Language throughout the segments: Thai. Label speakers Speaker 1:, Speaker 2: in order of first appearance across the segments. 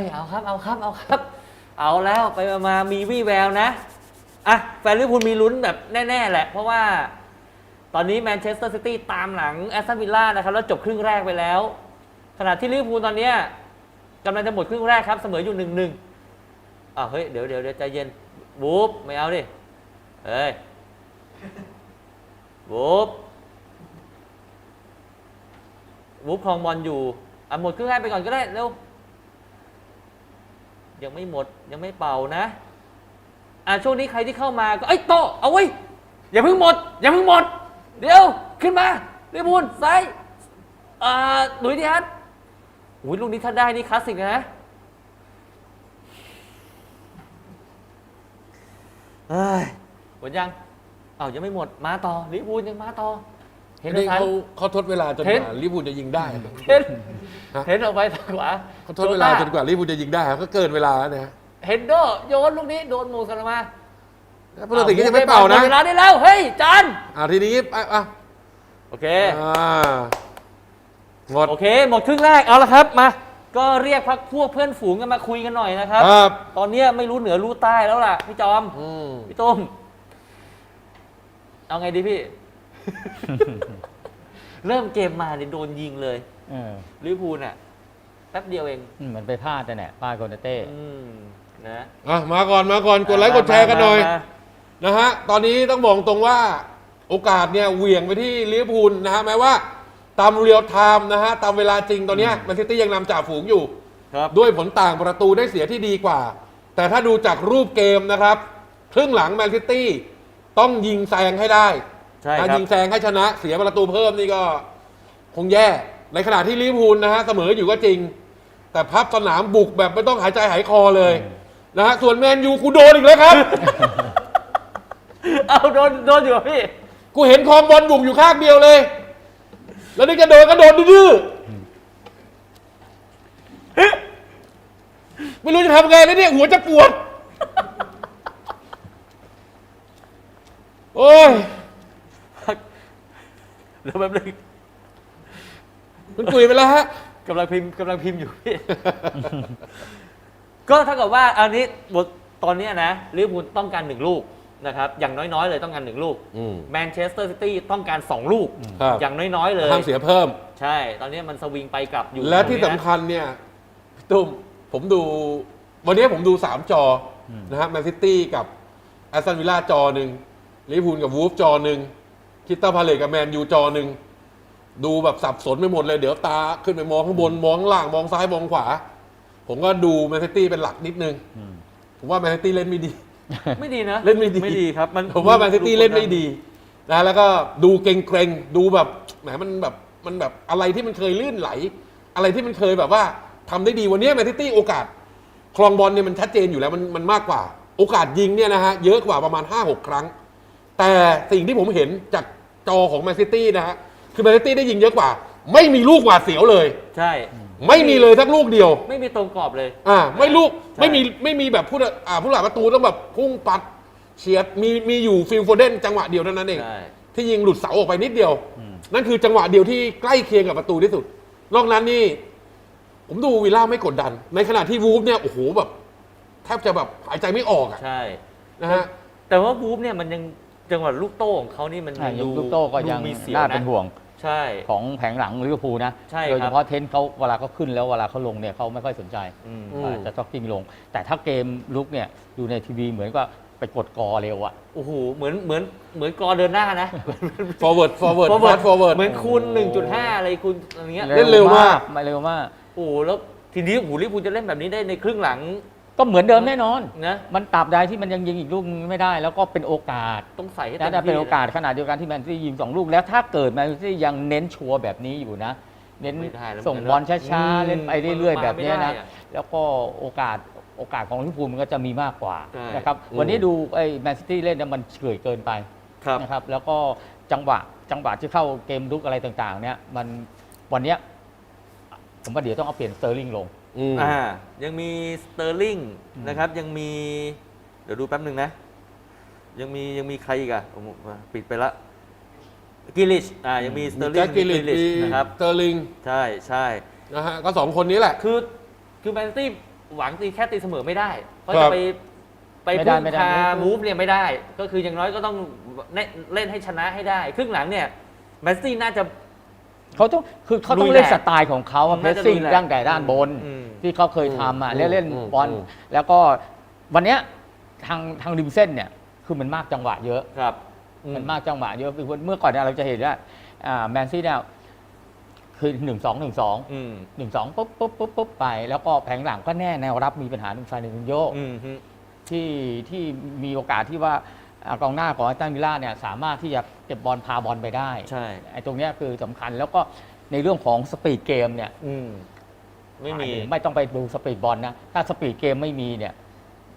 Speaker 1: ยเอาครับเอาครับเอาครับ เอาแล้วไปมามีวี่แววนะอะแฟนลิเวอร์พูลมีลุ้นแบบแน่ ๆ แหละ เพราะว่าตอนนี้แมนเชสเตอร์ซิตี้ตามหลังแอสตันวิลล่านะครับ แล้วจบครึ่งแรกไปแล้ว ขณะที่ลิเวอร์พูลตอนเนี้ยกำลังจะหมดครึ่งแรกครับ เสมออยู่หนึ่งหนึ่งอ่าวเฮ้ยเดี๋ยวเดี๋ยวเดี๋ยวใจเย็นบู๊บไม่เอาดิเฮ้ยบู๊บบู๊บครองบอลอยู่อะหมดครึ่งแรกไปก่อนก็ได้เร็ว ยังไม่หมดยังไม่เป่านะอะช่วงนี้ใครที่เข้ามาก็เอ้ยโตเอาไว้อย่าเพิ่งหมด อย่าเพิ่งหมด เดี๋ยวขึ้นมาลิเวอร์พูลซ้ายอ่าหลุยดิฮัตอุ้ยลูกนี้ถ้าได้นี่คลาสสิกนะเฮ้ยหมดยัง เอ้ายังไม่หมด มาต่อลิเวอร์พูลยังมาต่อ เห็น
Speaker 2: นี่
Speaker 1: ทัน
Speaker 2: เขาเขาทดเวลาจน
Speaker 1: เห็น
Speaker 2: กว่าลิเวอร์พูลจะยิงได้
Speaker 1: เห็น
Speaker 2: ฮะ
Speaker 1: เห็นออกไปทางขวา
Speaker 2: เขาทดเวลาจนกว่าลิเวอร์พูลจะยิงได้ก็เกินเวลาแล้วนะฮะ
Speaker 1: เฮนโดโยนลูกนี้โดนมูสลามา
Speaker 2: แล้วผู้ตัดสินก็ยังไม่เป่านะ
Speaker 1: หมดเวลาได้แล้วเฮ้ยจาน
Speaker 2: อ่าทีนี้อะอะ
Speaker 1: โอเค
Speaker 2: อ่าหมด
Speaker 1: โอเคหมดครึ่งแรกเอาละครับมาก็เรียกพักพวกเพื่อนฝูงกันมาคุยกันหน่อยนะครับ
Speaker 2: ครับ
Speaker 1: ตอนเนี้ยไม่รู้เหนือรู้ใต้แล้วล่ะ พี่จอม
Speaker 2: อืม
Speaker 1: พี่ตุ้มเอาไงดีพี่ เริ่มเกมมาเนี่ยโดนยิงเลย
Speaker 3: เออ
Speaker 1: ลิเวอร์พูลน่ะแป๊บเดียวเอง
Speaker 3: อืมมันไปพลาดแต่เนี่ยพลาดโกนาเต้
Speaker 1: อืมนะ
Speaker 2: อะมาก่อนมาก่อนกดไลค์กดแชร์กันหน่อย
Speaker 1: มามา
Speaker 2: นะฮะ ตอนนี้ต้องบอกตรงว่าโอกาสเนี่ยเหวี่ยงไปที่ลิเวอร์พูลนะฮะแม้ว่าตามเรียลไทม์นะฮะ ตามเวลาจริงตอนเนี้แมนซิตี้ยังนำจ่าฝูงอยู่
Speaker 1: ครับ
Speaker 2: ด้วยผลต่างประตูได้เสียที่ดีกว่า แต่ถ้าดูจากรูปเกมนะครับ ครึ่งหลังแมนซิตี้ต้องยิงแซงให้ได้
Speaker 1: ใช่
Speaker 2: ถ้า
Speaker 1: ครับ
Speaker 2: ยิงแซงให้ชนะเสียประตูเพิ่มนี่ก็ คงแย่ ในขณะที่ลิเวอร์พูลนะฮะเสมออยู่ก็จริง แต่พับสนามบุกแบบไม่ต้องหายใจหายคอเลยนะฮะส่วนแมนยูกูโดนอีกแล้วครับ
Speaker 1: เอาโดนโดนอยู่เหรอพี่
Speaker 2: กูเห็นคอมบอลบุกอยู่ข้างเดียวเลย แล้วนี่จะโดนก็โดนดื้อๆไม่รู้จะทำไงแล้วเนี่ยหัวจะปวด โอ้ย
Speaker 1: เดี๋ยวแป๊บนึง
Speaker 2: มันกุยไปแล้วฮะ
Speaker 1: กำลังพิมพ์กำลังพิมพ์อยู่พี่ ก็เท่ากับว่าอันนี้บทตอนเนี้ยนะลิเวอร์พูลต้องการหนึ่งลูกนะครับ อย่างน้อยๆเลยต้องการหนึ่งลูก
Speaker 2: อืม
Speaker 1: แมนเชสเตอร์ซิตี้ต้องการสองลูก
Speaker 2: ครับ
Speaker 1: อย่างน้อยๆเลย
Speaker 2: ห้ามเสียเพิ่ม
Speaker 1: ใช่ ตอนนี้มันสวิงไปกลับอยู่
Speaker 2: และที่
Speaker 1: ตรง
Speaker 2: สำ
Speaker 1: นี้นะ
Speaker 2: คัญเนี่ยพี่ตุ้มผมดู วันนี้ผมดูสามจออนะฮะแมนซิตี้กับแอสตันวิลล่าจอหนึ่งลิเวอร์พูลกับวูฟจอหนึ่ง คิตตัลพาเลตกับแมนยูจอหนึ่งดูแบบสับสนไปหมดเลย เดี๋ยวตาขึ้นไปมองข้างบนมองข้างล่างมองซ้ายมองขวา ผมก็ดูแมนซิตี้เป็นหลักนิดนึง
Speaker 3: อืม
Speaker 2: ผมว่าแมนซิตี้เล่นไม่ดี
Speaker 1: ไม่ดีนะ
Speaker 2: เล่นไม่ดี
Speaker 1: ไม่ดีครับมัน
Speaker 2: ผมว่าแมนซิตี้เล่นไม่ดีนะแล้วก็ดูเกรงเกรงๆดูแบบแหมมันแบบมันแบบอะไรที่มันเคยลื่นไหล อะไรที่มันเคยแบบว่าทำได้ดีวันนี้แมนซิตี้โอกาสครองบอลเนี่ยมันชัดเจนอยู่แล้วมันมันมากกว่า โอกาสยิงเนี่ยนะฮะเยอะกว่าประมาณ5-6 ครั้ง แต่สิ่งที่ผมเห็นจาก จอของแมนซิตี้นะฮะ คือแมนซิตี้ได้ยิงเยอะกว่า ไม่มีลูกหวาดเสียวเลย
Speaker 1: ใช่
Speaker 2: ไม่มีเลยสักลูกเดียว
Speaker 1: ไม่มีตรงกรอบเลย
Speaker 2: อ่า ไม่ลูก
Speaker 1: ใช่
Speaker 2: ไม่มี ไม่มีแบบผู้อ่าผู้หลักประตูต้องแบบพุ่งปัดเฉียด มี มีอยู่ฟิลโฟเดนจังหวะเดียวเท่านั้นเอง
Speaker 1: ใช่
Speaker 2: ที่ยิงหลุดเสาออกไปนิดเดียว
Speaker 3: อืม
Speaker 2: นั่นคือจังหวะเดียวที่ใกล้เคียงกับประตูที่สุด นอกนั้นนี่ ผมดูวิลล่าไม่กดดัน ในขณะที่วูฟเนี่ย โอ้โหแบบ แทบจะแบบหายใจไม่ออกอะ
Speaker 1: ใช่
Speaker 2: นะฮะ
Speaker 1: แต่ว่าบูฟเนี่ยมันยัง จังหวะลูกโต้ของเขานี่มัน
Speaker 3: อะ
Speaker 1: ยัง
Speaker 3: ยัง
Speaker 1: ดู
Speaker 3: ลูกโต้ก็ยัง
Speaker 1: ดูมีเสียว
Speaker 3: น่า
Speaker 1: นะ
Speaker 3: เป็นห่วง
Speaker 1: ใช่
Speaker 3: ของแผงหลังลิเวอร์พูลนะ
Speaker 1: ใช่ครับ
Speaker 3: โดยเฉพาะเทนต์เขาเวลาเขาขึ้นแล้วเวลาเขาลงเนี่ยเขาไม่ค่อยสนใจ
Speaker 1: อืม
Speaker 2: อืม
Speaker 3: อ่าจะจ็อกกิ้งลง แต่ถ้าเกมลุกเนี่ยดูในทีวีเหมือนกับไปกดกอเร็วอะ
Speaker 1: โอ้โห เหมือนเหมือนเหมือนกอเดินหน้านะ
Speaker 2: forward forward
Speaker 1: forward
Speaker 2: fast forward
Speaker 1: เหมือนคูณ1.5 อะไรคูณอะไรเงี้ย
Speaker 2: เล่นเร็วมาก
Speaker 3: มาเร็วมาก
Speaker 1: โอ้โหแล้วทีนี้โอ้โหลิเวอร์พูลจะเล่นแบบนี้ได้ในครึ่งหลัง
Speaker 3: ก็เหมือนเดิมแน่นอน
Speaker 1: นะ
Speaker 3: มันตราบใดที่มันยังยิงอีกลูกนึงไม่ได้ แล้วก็เป็นโอกาส
Speaker 1: ต้องใส่ให้
Speaker 3: นะ
Speaker 1: เต็ม
Speaker 3: แต่เป็น
Speaker 1: ที่
Speaker 3: โอกาสขนาดเดียวกันที่แมนซิตี้ยิงสองลูกแล้วถ้าเกิดแมนซิตี้ยังเน้นชัวร์แบบนี้อยู่นะ เน้น
Speaker 1: ไม่ได้แล้ว
Speaker 3: ส่ง
Speaker 1: เหมือน
Speaker 3: บอล
Speaker 1: กัน
Speaker 3: ช้า
Speaker 1: อืม
Speaker 3: ๆเล่นไปเรื่อย
Speaker 1: มัน
Speaker 3: ๆแบบเนี้ย
Speaker 1: มาไม่
Speaker 3: นะ
Speaker 1: ได้อะ
Speaker 3: แล้วก็โอกาสโอกาสของลิเวอร์พูลมันก็จะมีมากกว่า
Speaker 1: ใช่
Speaker 3: นะครับ
Speaker 2: อืม
Speaker 3: วันนี้ดูไอ้แมนซิตี้เล่นเนี่ยมันเฉื่อยเกินไป
Speaker 1: ครับ
Speaker 3: นะครับแล้วก็จังหวะจังหวะที่เข้าเกมลุกอะไรต่างๆ เนี่ยมันวันเนี้ยผมว่าเดี๋ยวต้องเอาเปลี่ยนสเตอร์ลิงลง
Speaker 2: อืม
Speaker 1: อ่ายังมีสเตอร์ลิง
Speaker 3: อืม
Speaker 1: นะครับ ยังมี เดี๋ยวดูแป๊บหนึ่งนะ ยังมียังมีใครอีกอะผมปิดไปละกิลิชอ่ายังมีสเตอร์ลิ
Speaker 2: แจ็
Speaker 1: ง
Speaker 2: คกิลลิต
Speaker 1: นะครับ
Speaker 2: เตอร์ลิง
Speaker 1: ใช่ใช่
Speaker 2: นะฮะก็สองคนนี้แหละ
Speaker 1: คือคือแมนซิตี้หวังตีแค่ตีเสมอไม่ได้ เพราะ
Speaker 2: ครั
Speaker 1: จะ
Speaker 2: บ
Speaker 1: ไปไป
Speaker 3: ไม่ได้
Speaker 1: พึ่ง
Speaker 3: ไม่ได้
Speaker 1: พา
Speaker 3: ไม่ได้
Speaker 1: มูฟเนี่ยไม่ได้ ก็คืออย่างน้อยก็ต้องเล่นให้ชนะให้ได้ ครึ่งหลังเนี่ยแมนซิตี้น่าจะ
Speaker 3: เขาต้องคือเขาต้อง
Speaker 1: ลุย
Speaker 3: เล่น
Speaker 1: แหละ
Speaker 3: สไตล์ของเขาอะเพ
Speaker 1: น่าร
Speaker 3: ส
Speaker 1: จะ
Speaker 3: ซิ่ง
Speaker 1: ลุยแหละ
Speaker 3: ตั้งแต่ด้านบน
Speaker 1: อืม
Speaker 3: ที่เขาเคยทำอะ
Speaker 2: อืม
Speaker 3: แล้วเล่น
Speaker 2: อืม
Speaker 3: บอล
Speaker 2: อืม
Speaker 3: แล้วก็วันเนี้ยทางทางริมเส้นเนี่ยคือมันมากจังหวะเยอะ
Speaker 1: ครับ
Speaker 3: มันมากจังหวะเยอะคือเมื่อก่อนเนี่ยเราจะเห็นว่าแมนซี่เนี่ยคือหนึ่งสองหนึ่งสอง
Speaker 1: อืม
Speaker 3: หนึ่งสองปุ๊บปุ๊บปุ๊บปุ๊บไป แล้วก็แผงหลังก็แน่แนวรับมีปัญหาหนึ่งไฟหนึ่งโยก
Speaker 1: อืมฮึ
Speaker 3: ที่ที่มีโอกาสที่ว่าอ่ากองหน้าของอาร์ตันวิลล่าเนี่ยสามารถที่จะเก็บบอลพาบอลไปได้
Speaker 1: ใช่
Speaker 3: ไอ้ตรงเนี้ยคือสำคัญแล้วก็ในเรื่องของสปีดเกมเนี่ย
Speaker 1: อืม ไม่มี
Speaker 3: ไม่ต้องไปดูสปีดบอลนะ ถ้าสปีดเกมไม่มีเนี่ย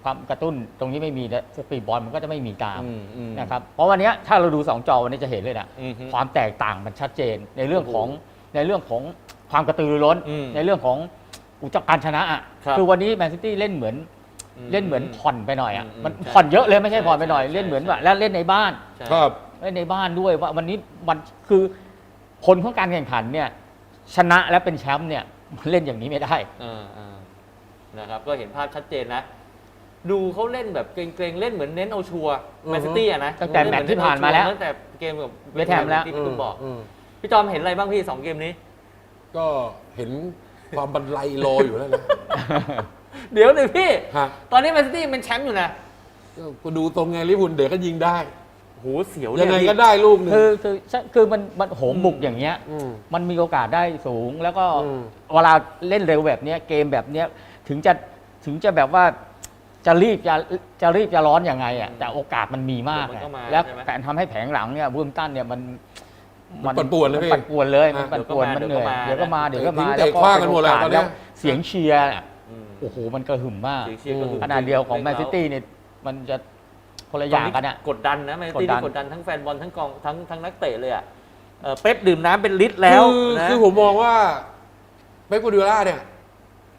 Speaker 3: ความกระตุ้นตรงนี้ไม่มีเนี่ยสปีดบอลมันก็จะไม่มีตาม
Speaker 1: อืมอืม
Speaker 3: นะครับ เพราะวันเนี้ยถ้าเราดูสองจอวันนี้จะเห็นเลยนะ
Speaker 1: อืมฮึ
Speaker 3: ความแตกต่างมันชัดเจนในเรื่องของในเรื่องของความกระตือรือร้น
Speaker 1: อืม
Speaker 3: ในเรื่องของอุจจาการชนะอะ
Speaker 1: ครับ
Speaker 3: คือวันนี้แมนซิตี้เล่นเหมือนเล่นเหมือนผ่อนไปหน่อยอะ
Speaker 1: อืม
Speaker 3: มัน
Speaker 1: ใช่
Speaker 3: ผ่อนเยอะเลยไม่ใช่
Speaker 1: ใช่
Speaker 3: ผ่อนไปหน่อย
Speaker 1: ใช่
Speaker 3: เล่นเหมือน
Speaker 1: ใช่
Speaker 3: ว่าแล้วเล่นในบ้าน
Speaker 1: ใช่
Speaker 2: ครับ
Speaker 3: เล่นในบ้านด้วยว่าวันนี้มันคือผลของการแข่งขันเนี่ยชนะและเป็นแชมป์เนี่ยมัน เล่นอย่างนี้ไม่ได้
Speaker 1: เออเออนะครับ ก็เห็นภาพชัดเจนนะ ดูเขาเล่นแบบเกรงๆ เล่นเหมือนเน้นเอาชัวร์
Speaker 2: อือฮึ
Speaker 1: แมนซิตี้อะนะ
Speaker 3: ตั้งแต่แมตช์ที่ผ่านมาแล้ว
Speaker 1: ตั้งแต่เกมกับ
Speaker 3: เวสต์แฮมแล้ว
Speaker 1: ที่คุณบอก
Speaker 2: ม
Speaker 1: พี่จอมเห็นอะไรบ้างพี่สองเกมนี้
Speaker 2: ก็เห็นความบันไลรออยู่แล้วนะ
Speaker 1: เดี๋ยวเลยพี่
Speaker 2: ฮะ
Speaker 1: ตอนนี้แมนซิตี้ยังเป็นแชมป์อยู่นะ
Speaker 2: ก็ดูตรงไงลิเวอร์พูลเดี๋ยวก็ยิงได้
Speaker 1: โหเสียว
Speaker 2: ยังไง
Speaker 1: เนี่ย
Speaker 2: ก็ได้ลูกหนึ่ง
Speaker 3: คือคือคือมันมันโหมบุกอย่างเงี้ย
Speaker 2: ม
Speaker 3: มันมีโอกาสได้สูง แล้วก็
Speaker 2: อืม
Speaker 3: เวลาเล่นเร็วแบบเนี้ยเกมแบบเนี้ยถึงจะถึงจะแบบว่าจะรีบจะจะรีบจะร้อนยังไงอะแต่โอกาสมันมีมาก
Speaker 1: มัน
Speaker 3: อะ
Speaker 1: ก็มา
Speaker 3: แล้ว
Speaker 1: ใช่ไหม
Speaker 3: การทำให้แผงหลังเนี่ยบูมตันเนี่ยมัน
Speaker 2: มันปั่นป่วนนะพี่
Speaker 3: มัปั่นป่วนเลยมัน
Speaker 2: อะ
Speaker 3: ปั่นป่วนมันเหนื่อย
Speaker 1: เดี๋
Speaker 3: เดี๋
Speaker 1: ย
Speaker 3: ยวว
Speaker 1: ก็
Speaker 3: ก็
Speaker 1: มา
Speaker 3: มา เดี๋ยวก็มา
Speaker 2: เตะขว้างกันหมดแล้วตอนเนี้ย
Speaker 3: เสียงเชียร์อะ
Speaker 1: อืม
Speaker 3: โอ้โหมันกระหึ่มมาก
Speaker 1: เสียงเชียร์ก็คือ
Speaker 3: ขนาดเดียวของแมนซิตี้เนี่ยมันจะ คนละอย่างกันอะ
Speaker 1: กดดันนะแมนซิตี้
Speaker 3: กดดัน
Speaker 1: นี่กดดันทั้งแฟนบอลทั้งกองทั้งทั้งนักเตะเลยอะเออเป๊ปดื่มน้ำเป็นลิตรแล้ว
Speaker 2: คือ
Speaker 1: นะ
Speaker 2: คือผมมองว่าเป๊ปกูดิโอล่าเนี่ย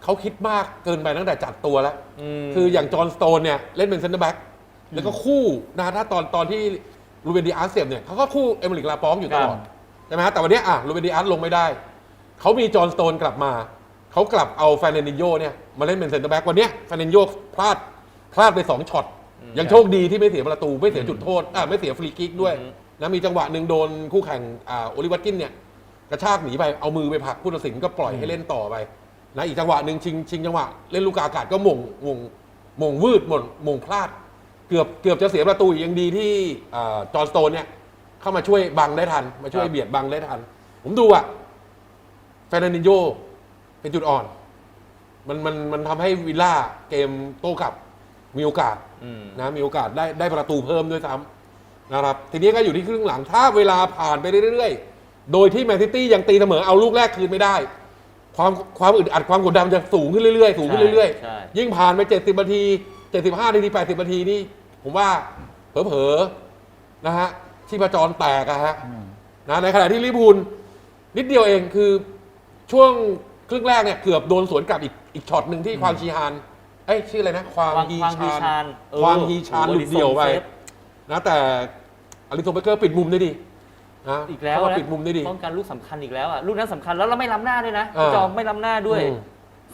Speaker 2: เขาคิดมากเกินไปตั้งแต่จัดตัวแล้ว
Speaker 1: ม
Speaker 2: คืออย่างจอห์นสโตนเนี่ย เล่นเป็นเซนเตอร์แบ็กแล้วก็คู่นะถ้าตอนตอนที่รูเบนดีอาร์เสียบเนี่ยเขาก็คู่เอเมริกลาปองอยู่ตลอดใช่ไหมฮะแต่วันเนี้ยอะรูเบนดีอาร์ลงไม่ได้ เขามีจอห์นสโตนกลับมา เขากลับเอาแฟนเนนิโยเนี่ย มาเล่นเป็นเซนเตอร์แบ็กวันเนี้ยแฟนเนนิโยพลาดพลาดไปสองช็อต ยังโชคดีที่ไม่เสียประตูไม่เสียจุดโทษอะไม่เสียฟรีคิกด้วย
Speaker 1: อืม
Speaker 2: นะมีจังหวะหนึ่งโดนคู่แข่งอ่าโอลิวัตกินเนี่ยกระชากหนีไปเอามือไปผลักผู้ตัดสินก็ปล่อยให้เล่นต่อไปนะอีกจังหวะหนึ่งชิงชิงจังหวะเล่นลูกกาอากาศก็หม่งหม่งหม่งวืดหม่งหม่งพลาด เกือบเกือบจะเสียประตูอีกยังดีที่อ่าจอห์นสโตนเนี่ยเข้ามาช่วยบังได้ทัน มาช่วย
Speaker 1: ครับ
Speaker 2: เบียดบังได้ทัน ผมดูอะเฟรนันดินโยเป็นจุดอ่อน มันมันมันทำให้วิลล่าเกมโต้กลับ มีโอกาส
Speaker 1: อืม
Speaker 2: นะมีโอกาสได้ได้ประตูเพิ่มด้วยซ้ำนะครับทีนี้ก็อยู่ที่ครึ่งหลังถ้าเวลาผ่านไปเรื่อยๆ โดยที่แมนซิตี้ยังตีเสมอเอาลูกแรกคืนไม่ได้ ความความอึดอัดความกดดันมันจะสูงขึ้นเรื่อยๆสูงขึ้นเรื่อย
Speaker 1: ใช่
Speaker 2: ๆ ยิ่งผ่านไป 70นาที 75นาที80นาทีนี่ผมว่าเผลอๆนะฮะชีพจรแตกอะฮะ นะในขณะที่ลิเวอร์พูลนิดเดียวเองคือช่วงครึ่งแรกเนี่ยเกือบโดนสวนกลับอีกอีกช็อตหนึ่งที่ควางชีฮาน เอ้ยชื่ออะไรนะ ควาง
Speaker 1: ควาง
Speaker 2: ฮี
Speaker 1: ควางฮี
Speaker 2: ชา
Speaker 1: ชานนเออ
Speaker 2: ควางฮีชาน
Speaker 1: โอ้
Speaker 2: หลุดเดี่ยวไป
Speaker 1: ซฟ
Speaker 2: นะแต่อลิโซเบเกอร์ปิดมุมได้ดีนะ
Speaker 1: อีกแล้ว
Speaker 2: เขา
Speaker 1: นะ
Speaker 2: ปิดมุมได้ดี
Speaker 1: ป้องกันลูกสำคัญอีกแล้วอะลูกนั้นสำคัญแล้วเราไม่ล้ำหน้าด้วยนะ
Speaker 2: อ่า
Speaker 1: พี่จอมไม่ล้ำหน้าด้วย
Speaker 2: อืม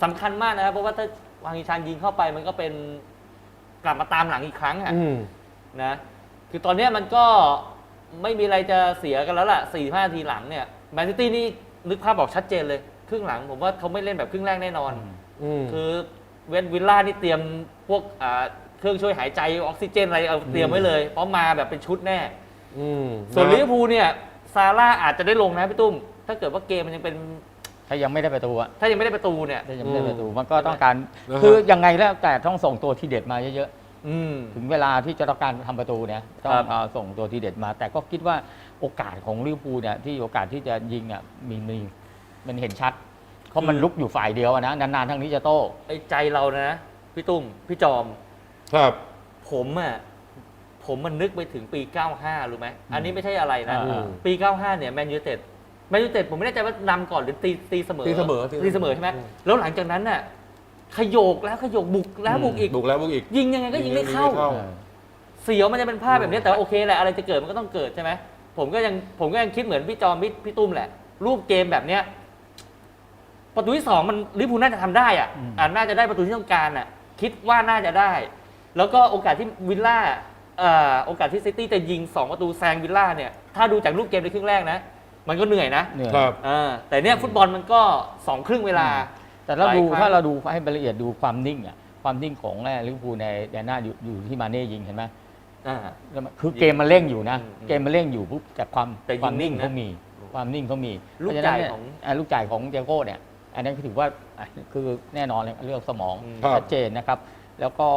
Speaker 1: สำคัญมากนะครับเพราะว่าถ้าวางอีชานยิงเข้าไปมันก็เป็นกลับมาตามหลังอีกครั้งอะ
Speaker 2: อืม
Speaker 1: นะคือตอนเนี้ยมันก็ไม่มีอะไรจะเสียกันแล้วล่ะสี่ห้านาทีหลังเนี่ยแมนซิตี้นี่นึกภาพบอกชัดเจนเลย ครึ่งหลังผมว่าเขาไม่เล่นแบบครึ่งแรกแน่นอน
Speaker 2: อืม
Speaker 1: คือ เวนวิลล่านี่เตรียมพวกอ่าเครื่องช่วยหายใจออกซิเจนอะไรเอาเตรียมไว้เลย เพราะมาแบบเป็นชุดแน่
Speaker 2: อืม
Speaker 1: ส่วน
Speaker 2: นะ
Speaker 1: ลิเวอร์พูลเนี่ยซาร่าอาจจะได้ลงนะพี่ตุ้ม ถ้าเกิดว่าเกมมันยังเป็น
Speaker 3: ถ้ายังไม่ได้ประตูอะ
Speaker 1: ถ้ายังไม่ได้ประตูเนี่ย
Speaker 3: ถ้ายังไม่ได้ประตูมันก็ต้องการ
Speaker 2: นะฮะ
Speaker 3: คือยังไงแล้วแต่ต้องส่งตัวทีเด็ดมาเยอะ
Speaker 1: อืม
Speaker 3: ๆถึงเวลาที่จะต้องการทำประตูเนี่ยต้อ
Speaker 1: ครั
Speaker 3: ง
Speaker 1: บ
Speaker 3: เอาส่งตัวทีเด็ดมา แต่ก็คิดว่าโอกาสของลิเวอร์พูลเนี่ยที่โอกาสที่จะยิงอะมีมีมันเห็นชัด เพราะมันลุกอยู่ฝ่ายเดียวอะนะนานๆทางนี้จะโต้
Speaker 1: ไอ้ใจเรานะ พี่ตุ้ม พี่จอม
Speaker 2: ครับ
Speaker 1: ผมอะผมมันนึกไปถึงปี 95 รู้ไหม อันนี้ไม่ใช่อะไรนะ
Speaker 3: อ่า
Speaker 1: ปี 95 เนี่ยแมนยูเต็ดแมนยูเต็ดผมไม่แน่ใจว่านำก่อนหรือตีตีเสมอ
Speaker 2: ตีเสมอ
Speaker 1: ตีเสมอใช่ไหม
Speaker 2: อืม
Speaker 1: แล้วหลังจากนั้นน่ะขยโยกแล้วขยโยกบุกแล้วบุกอีก
Speaker 2: บุกแล้วบุกอีก
Speaker 1: ยิงยังไงก็ยิงไม่เข้า
Speaker 2: ยิงไม่เข้า
Speaker 3: เออ
Speaker 1: เสียวมันจะเป็นภาพแบบนี้แต่ว่าโอเคแหละอะไรจะเกิดมันก็ต้องเกิดใช่ไหมผมก็ยังผมก็ยังคิดเหมือนพี่จอมพี่พี่ตุ้มแหละ รูปเกมแบบเนี้ย ประตูที่สองมันลิเวอร์พูลน่าจะทำได้อะ
Speaker 3: อืม
Speaker 1: อ่าน่าจะได้ประตูที่ต้องการอะ คิดว่าน่าจะได้ แล้วก็โอกาสที่วิลล่าเอ่อโอกาสที่ซิตี้จะยิง 2 ประตูแซงวิลล่าเนี่ย ถ้าดูจากรูปเกมในครึ่งแรกนะ มันก็เหนื่อยนะ
Speaker 3: เหนื่อย
Speaker 2: ครับ
Speaker 1: เออแต่เนี่ยฟุตบอลมันก็ 2 ครึ่งเวลา
Speaker 3: แต่เราดู
Speaker 1: หลายครั้ง
Speaker 3: ถ้าเราดูให้ละเอียดดูความนิ่งอะความนิ่งของแรลิเวอร์พูลในแดนหน้าอยู่อยู่ที่มาเน่ยิงเห็นไหม
Speaker 1: อ่า
Speaker 3: แล้วมันคือเกมมันเร่งอยู่นะ
Speaker 1: อืม
Speaker 3: เกมมันเร่งอยู่ปุ๊บแต่ความ
Speaker 1: แต่ยิง
Speaker 3: ความนิ่ง
Speaker 1: นิ่งนะ
Speaker 3: เขามี ความนิ่งเขามี
Speaker 1: ลูก
Speaker 3: เพระฉะนั้นเนี่
Speaker 1: จ่ายของ
Speaker 3: อ่าลูกจ่ายของเจโก้เนี่ย อันนั้นคือถือว่าอะคือแน่นอนเลยเรื่องสมอง
Speaker 1: อืม
Speaker 2: ครับ
Speaker 3: ชัดเจนนะครับ แล้วก็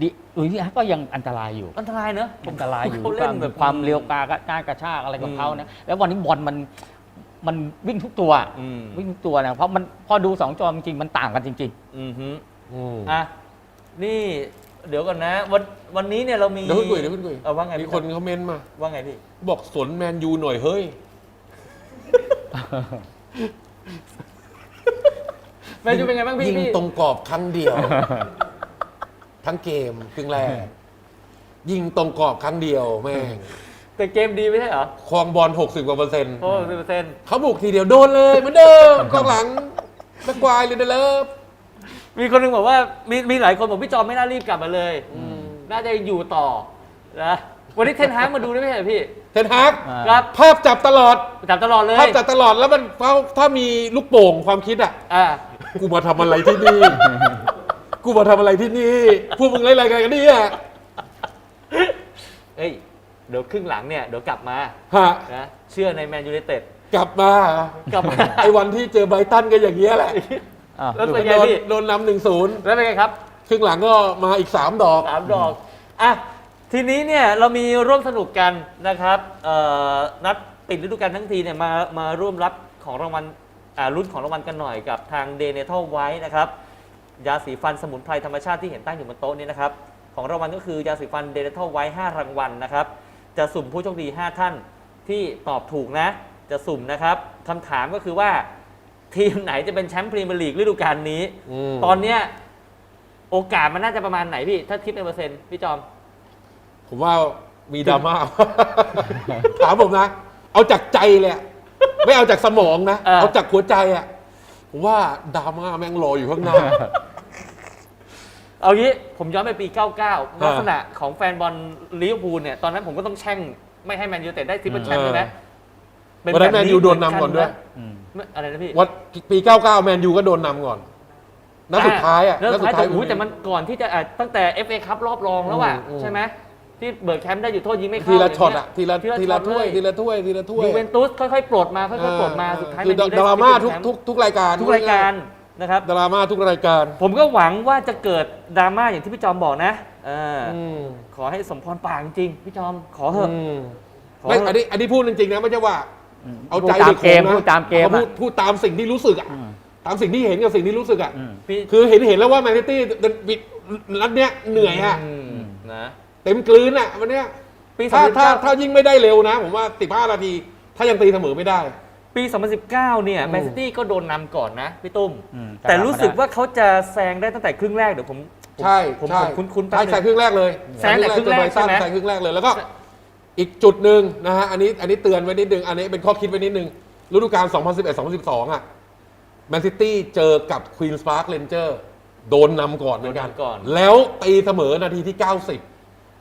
Speaker 3: ดิลุยส์ดิอาร์ก็ยังอันตรายอยู่
Speaker 1: อันตรายเนอะ
Speaker 3: อันตรายอยู่
Speaker 1: เขา
Speaker 3: ค
Speaker 1: เล่
Speaker 3: วาม
Speaker 1: นแบบ
Speaker 3: ความเร็วกากการกระชากอะไรของเขานะแล้ววันนี้บอลมันมันวิ่งทุกตัว
Speaker 1: อืม
Speaker 3: วิ่งทุกตัวนะเพราะมันพอดูสองจอจริงๆมันต่างกันจริง
Speaker 1: อือฮึ
Speaker 2: อืม
Speaker 1: อะนี่เดี๋ยวก่อนนะ วันวันนี้เนี่ยเรามี
Speaker 2: เดี๋ยวคุณกุยเดี๋ยวคุณกุย
Speaker 1: เอาว่าไง
Speaker 2: มี
Speaker 1: พี่
Speaker 2: คนเขาเมนต์มา
Speaker 1: ว่าไงพี่
Speaker 2: บอกสนแมนยูหน่อยเฮ้ย
Speaker 1: แมนยูเป็นไงบ้างพี่
Speaker 2: ยิง
Speaker 1: พี่
Speaker 2: ตรงกรอบครั้งเดียว ทั้งเกมครึ่งแรกยิงตรงกรอบครั้งเดียวแม่ง
Speaker 1: แต่เกมดีไม่ใช่เหรอ
Speaker 2: ครองบอล60กว่าเปอร์เซ็นต์
Speaker 1: โอ้สิบเปอร์เซ็นต์
Speaker 2: เขาบุกทีเดียวโดนเลยเหมือนเดิมกองหลังแม็กควายเลยเดเลิฟ
Speaker 1: มีคนหนึงบอกว่ามีมีหลายคนบอกพี่จอมไม่น่ารีบกลับมาเลยน่าจะอยู่ต่อนะวันนี้เทนฮากมาดูได้ไหมเหรอพี่
Speaker 2: เทนฮาก
Speaker 3: อ่า
Speaker 1: ครับ
Speaker 2: ภาพจับตลอด
Speaker 1: จับตลอดเลย
Speaker 2: ภาพจับตลอดแล้วมันเขาถ้ามีลูกโป่งความคิดอะ
Speaker 1: อ่า
Speaker 2: กูมาทำอะไรที่นี่ กูมาทำอะไรที่นี่ พวกมึงเล่นอะไรกันเนี่ย
Speaker 1: เอ้ย เดี๋ยวครึ่งหลังเนี่ย เดี๋ยวกลับมา
Speaker 2: ฮะ
Speaker 1: นะเชื่อในแมนยูไนเต็ด
Speaker 2: กลับมาก
Speaker 1: ลับมา
Speaker 2: ไอ้วันที่เจอไบรตันก็อย่างเงี้ยแหละ
Speaker 3: ๆอะ
Speaker 1: แล้ว
Speaker 3: ดู
Speaker 1: เป็นไง
Speaker 2: โดน
Speaker 1: พี่
Speaker 2: โดนนำหนึ่งศูนย์
Speaker 1: แล้วเป็นไงครับ
Speaker 2: ครึ่งหลังก็มาอีกสามดอก
Speaker 1: สามดอก อะ ทีนี้เนี่ยเรามีร่วมสนุกกันนะครับเอ่อนัดปิดฤดูกาลทั้งทีเนี่ยมามาร่วมรับของรางวัลอ่า รุ่นของรางวัลกันหน่อยกับทางเดเนทัลไว้นะครับยาสีฟันสมุนไพรธรรมชาติที่เห็นตั้งอยู่บนโต๊ะนี้นะครับของรางวัลก็คือยาสีฟันเดเนทัลไว้5รางวัลนะครับจะสุ่มผู้โชคดี 5 ท่านที่ตอบถูกนะ จะสุ่มนะครับคำถามก็คือว่าทีมไหนจะเป็นแชมป์พรีเมียร์ลีกฤดูกาลนี้
Speaker 2: ม
Speaker 1: ตอนเนี้ยโอกาสมันน่าจะประมาณไหนพี่ ถ้าคิดเป็นเปอร์เซ็นต์พี่จอม
Speaker 2: ผมว่ามีดราม่า ถามผมนะ เอาจากใจเลยอะ ไม่เอาจากสมองนะ
Speaker 1: เออ
Speaker 2: เอาจากหัวใจอะผมว่าดราม่าแม่งรออยู่ข้างหน้า
Speaker 1: เอางี้ผมย้อนไปปี 99 ลักษณะของแฟนบอลลิเวอร์พูลเนี่ย ตอนนั้นผมก็ต้องแช่ง ไม่ให้แมนยูเต็ดได้ทิปเปิลแชมป์
Speaker 2: เออ
Speaker 1: ใช่ไหมเป็
Speaker 2: วันนั้น
Speaker 1: บบ
Speaker 2: แมนยูโดนนำก่อนด้วย
Speaker 3: อืม
Speaker 1: ไม่อะไรนะพี่
Speaker 2: วันปี 99 แมนยูก็โดนนำก่อน นัดสุดท้ายอะ
Speaker 1: นัดสุดท้ายแต่
Speaker 2: มั
Speaker 1: อุ้ยแต่มันก่อนที่จะอะตั้งแต่ FA คัพรอบรองแล้วอะ
Speaker 2: อืม
Speaker 1: ใช่ไหม ที่เบิร์กแชมป์ได้อยู่โทษยิงไม่เข้า
Speaker 2: ทีละช็อต
Speaker 1: ย่าง
Speaker 2: อะ
Speaker 1: เงี้ย
Speaker 2: ทีละทีละถ้วยทีละถ้วยทีละถ้วย
Speaker 1: ยูเวนตุสค่อยๆปลดมาค่อยๆปลดมาสุดท้าย
Speaker 2: คือ
Speaker 1: แนยูได
Speaker 2: ราม่าทุก
Speaker 1: แชป์
Speaker 2: ทุกทุกรายการ
Speaker 1: ทุกรายการนะครับ
Speaker 2: ดราม่าทุกรายการ
Speaker 1: ผมก็หวังว่าจะเกิดดราม่าอย่างที่พี่จอมบอกนะเอออ
Speaker 2: อืม
Speaker 1: ขอให้สมพรปากจริงพี่จอมขอเถอะ
Speaker 2: อืม
Speaker 1: ขอ
Speaker 2: ไม่
Speaker 1: เถ
Speaker 2: อัน
Speaker 1: อะ
Speaker 2: นี้อันนี้พูดจริงๆนะไม่ใช่ว่า เอาใจ
Speaker 3: พูดตามเกม
Speaker 2: ด็นะ
Speaker 3: พูดตามเกม
Speaker 2: เขาพู
Speaker 3: อะ
Speaker 2: ดพูดตามสิ่งที่รู้สึกอะ
Speaker 3: อืม
Speaker 2: ตามสิ่งที่เห็นกับสิ่งที่รู้สึกอะ
Speaker 3: อืม
Speaker 1: พี่
Speaker 2: คือเห็นเห็นแล้วว่าแมนซิตี้นัดเนี้ยเหนื่อยอะ
Speaker 1: อืมนะ
Speaker 2: เต็มกลืนอะวันเนี้ย
Speaker 1: ปี
Speaker 2: ถ้าถ้า
Speaker 1: 2019
Speaker 2: ถ้ายิ่งไม่ได้เร็วนะ ผมว่า15นาที ถ้ายังตีเสมอไม่ได้
Speaker 1: ปี 2019 เนี่ย
Speaker 2: อืม
Speaker 1: แมนซิตี้ก็โดนนำก่อนนะ พี่ตุ้ม
Speaker 3: อืม
Speaker 1: แต่รู้สึกว่าเขาจะแซงได้ตั้งแต่ครึ่งแรกเดี๋ยวผมผม
Speaker 2: ใช่
Speaker 1: ผม
Speaker 2: ใช่
Speaker 1: ผมคุ้นๆแป๊บ
Speaker 2: ใช่
Speaker 1: นึ
Speaker 2: ใส่
Speaker 1: ง
Speaker 2: ครึ่งแรกเลย
Speaker 1: แซงแต่ครึ่งแรก
Speaker 2: ใช่ไหม
Speaker 1: ใช่ไหม
Speaker 2: ใส่ครึ่งแรกเลยแล้วก็ อีกจุดหนึ่งนะฮะอันนี้อันนี้เตือนไว้นิดนึงอันนี้เป็นข้อคิดไว้นิดนึงฤดูกาล 2011-2012 อะแมนซิตี้เจอกับควีนส์พาร์คเ n นเจอร์โดนนำก่อนเหมือนกัน
Speaker 1: โดนนำก่อน
Speaker 2: แล้วตีเสมอนาทีที่ 90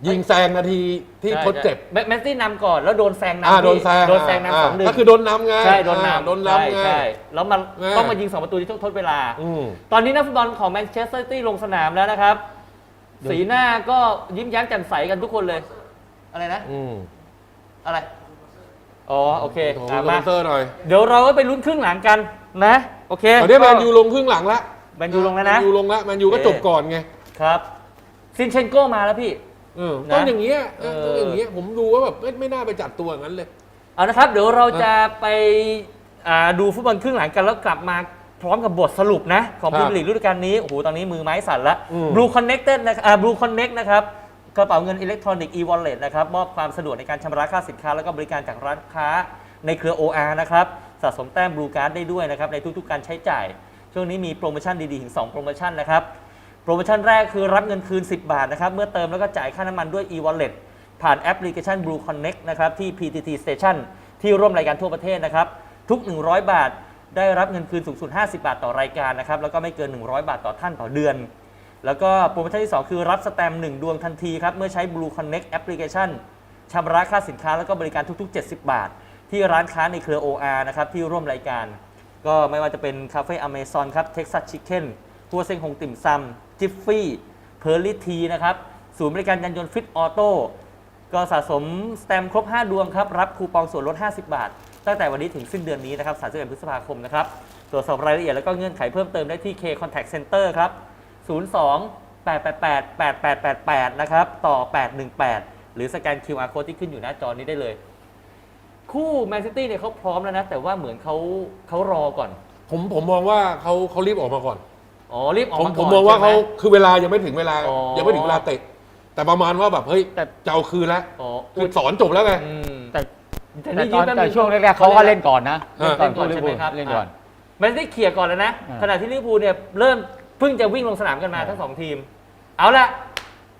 Speaker 2: ยิงแซงนาทีที่
Speaker 1: ใช่
Speaker 2: ทดเจ็บ
Speaker 1: ใช่แมนซิตี้นำก่อนแล้วโดนแซงนำ
Speaker 2: อ่าโดน
Speaker 1: พี่
Speaker 2: แซง
Speaker 1: โดนแซง
Speaker 2: อ่านำ
Speaker 1: สองหนึ่ง
Speaker 2: ก็คือโดนนำไง
Speaker 1: ใช่โดน
Speaker 2: อ่านำโดน
Speaker 1: ใช่
Speaker 2: นำไง
Speaker 1: ใช่แล้วมัน
Speaker 2: แม่
Speaker 1: ต้องมายิงสองประตูที่ต้องทดเวลา
Speaker 2: อืม
Speaker 1: ตอนนี้นักฟุตบอลของแมนเชสเตอร์ซิตี้ลงสนามแล้วนะครับ สีหน้าก็ยิ้มแย้มแจ่มใสกันทุกคนเลย อะไรนะ
Speaker 2: อืม
Speaker 1: อะไรอ๋อโอเค
Speaker 2: โอ้โห
Speaker 1: อะ
Speaker 2: สป
Speaker 1: มา
Speaker 2: อนเซอร์หน่อย
Speaker 1: เดี๋ยวเราก็ไปลุ้นครึ่งหลังกันนะโอเค
Speaker 2: ตอนนี้แม
Speaker 1: ก็
Speaker 2: นยูลงครึ่งหลังแล้ว
Speaker 1: แมนยูลงแล้วนะ
Speaker 2: แมนยูลงแล้วแมนยูก็
Speaker 1: โอเค
Speaker 2: จบก่อนไง
Speaker 1: ครับซินเชนโก้มาแล้วพี่
Speaker 2: เออ
Speaker 1: นะ
Speaker 2: ต้องอย่างเงี้ยเออ
Speaker 1: เออ
Speaker 2: ต้องอย่างเงี้ยผมดูว่าแบบไม่ไม่น่าไปจัดตัวอย่างนั้นเลย
Speaker 1: เอานะครับ เดี๋ยวเราจะไปอ่าดูฟุตบอลครึ่งหลังกันแล้วกลับมาพร้อมกับบทสรุปนะ ของ
Speaker 2: ค
Speaker 1: พ
Speaker 2: รั
Speaker 1: รี
Speaker 2: บ
Speaker 1: เมียร์ลีกฤดูกาลนี้โอ้โหตอนนี้มือไม้สั่นละ
Speaker 2: อืม
Speaker 1: Blue Connected นะครับอ่า Blue Connect นะครับกระเป๋าเงินอิเล็กทรอนิกส์ e-wallet นะครับมอบความสะดวกในการชำระค่าสินค้า แล้วก็บริการจากร้านค้าในเครือ OR นะครับสะสมแต้ม Blue Card ได้ด้วยนะครับในทุกๆการใช้จ่าย ช่วงนี้มีโปรโมชั่นดีๆ ถึง 2 โปรโมชั่นนะครับ โปรโมชั่นแรกคือรับเงินคืน 10 บาทนะครับ เมื่อเติมแล้วก็จ่ายค่าน้ำมันด้วย e-wallet ผ่านแอปพลิเคชัน Blue Connect นะครับ ที่ PTT Station ที่ร่วมรายการทั่วประเทศนะครับ ทุก 100 บาท ได้รับเงินคืนสูงสุด 50 บาทต่อรายการนะครับ แล้วก็ไม่เกิน 100 บาทต่อท่านต่อเดือน แล้วก็โปรโมชั่นที่ 2 คือรับสแตมป์1ดวงทันทีครับ เมื่อใช้ Blue Connect Application ชำระค่าสินค้าแล้วก็บริการทุก ๆ 70 บาท ที่ร้านค้าในเครือ OR นะครับที่ร่วมรายการ ก็ไม่ว่าจะเป็นคาเฟ่อเมซอนครับเท็กซัสชิคเก้นพัวเซ็งหงติ่มซำ จิฟฟี่เพอร์ลิทีนะครับศูนย์บริการยานยนต์ฟิตออโต้ก็สะสมสแตมครบ 5 ดวงครับ รับคูปองส่วนลด 50 บาท ตั้งแต่วันนี้ถึงสิ้นเดือนนี้นะครับ31พฤษภาคมนะครับ ตรวจสอบรายละเอียดแล้วก็เงื่อนไขเพิ่มเติมได้ที่ K Contact Center ครับ 02 888 8888 นะครับ ต่อ 818 หรือสแกน QR code ที่ขึ้นอยู่หน้าจอนี้ได้เลย คู่แมนซิตี้เนี่ยเขาพร้อมแล้วนะ แต่ว่าเหมือนเขาเขารอก่อน
Speaker 2: ผมผมมองว่าเขาเขารีบออกมาก่อน
Speaker 1: อ๋อรีบออก
Speaker 2: ผม
Speaker 1: มา
Speaker 2: ผ
Speaker 1: ก่อน
Speaker 2: มมองว่าเขา
Speaker 1: ใช่ไห
Speaker 2: คือเวลายังไม่ถึงเวลา
Speaker 1: อ๋อ
Speaker 2: ยังไม่ถึงเวลาเตะ แต่ประมาณว่าแบบเฮ้ย
Speaker 3: แต่
Speaker 2: จะเอาคืนแล้ว
Speaker 1: อ๋อ
Speaker 2: คือสอนจบแล้วไง
Speaker 1: อืม
Speaker 3: แต่
Speaker 1: แต่
Speaker 3: แต่
Speaker 1: นี่
Speaker 3: ตอน
Speaker 1: ยืนแป๊บ
Speaker 3: แต่
Speaker 1: นึ
Speaker 3: ช่วงแรกๆเขาก็เล่นก่อนนะ
Speaker 2: เออ
Speaker 3: เล่นก่อน
Speaker 1: เล่นก่อน
Speaker 3: ผู้ลิเวอร์พูล
Speaker 1: ใช่ไหมครับ
Speaker 3: เล่นก่อน
Speaker 1: แมนซิตี้เคลียร์ก่อนแล้วนะ
Speaker 3: อ่า
Speaker 1: ขณะที่ลิเวอร์พูลเนี่ยเริ่มเพิ่งจะวิ่งลงสนามกันมา
Speaker 3: อ่า
Speaker 1: ทั้งสองทีม เอาละ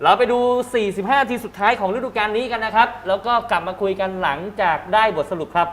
Speaker 1: เราไปดู 45 ทีสุดท้ายของฤดูกาลนี้กันนะครับ แล้วก็กลับมาคุยกันหลังจากได้บทสรุปครับ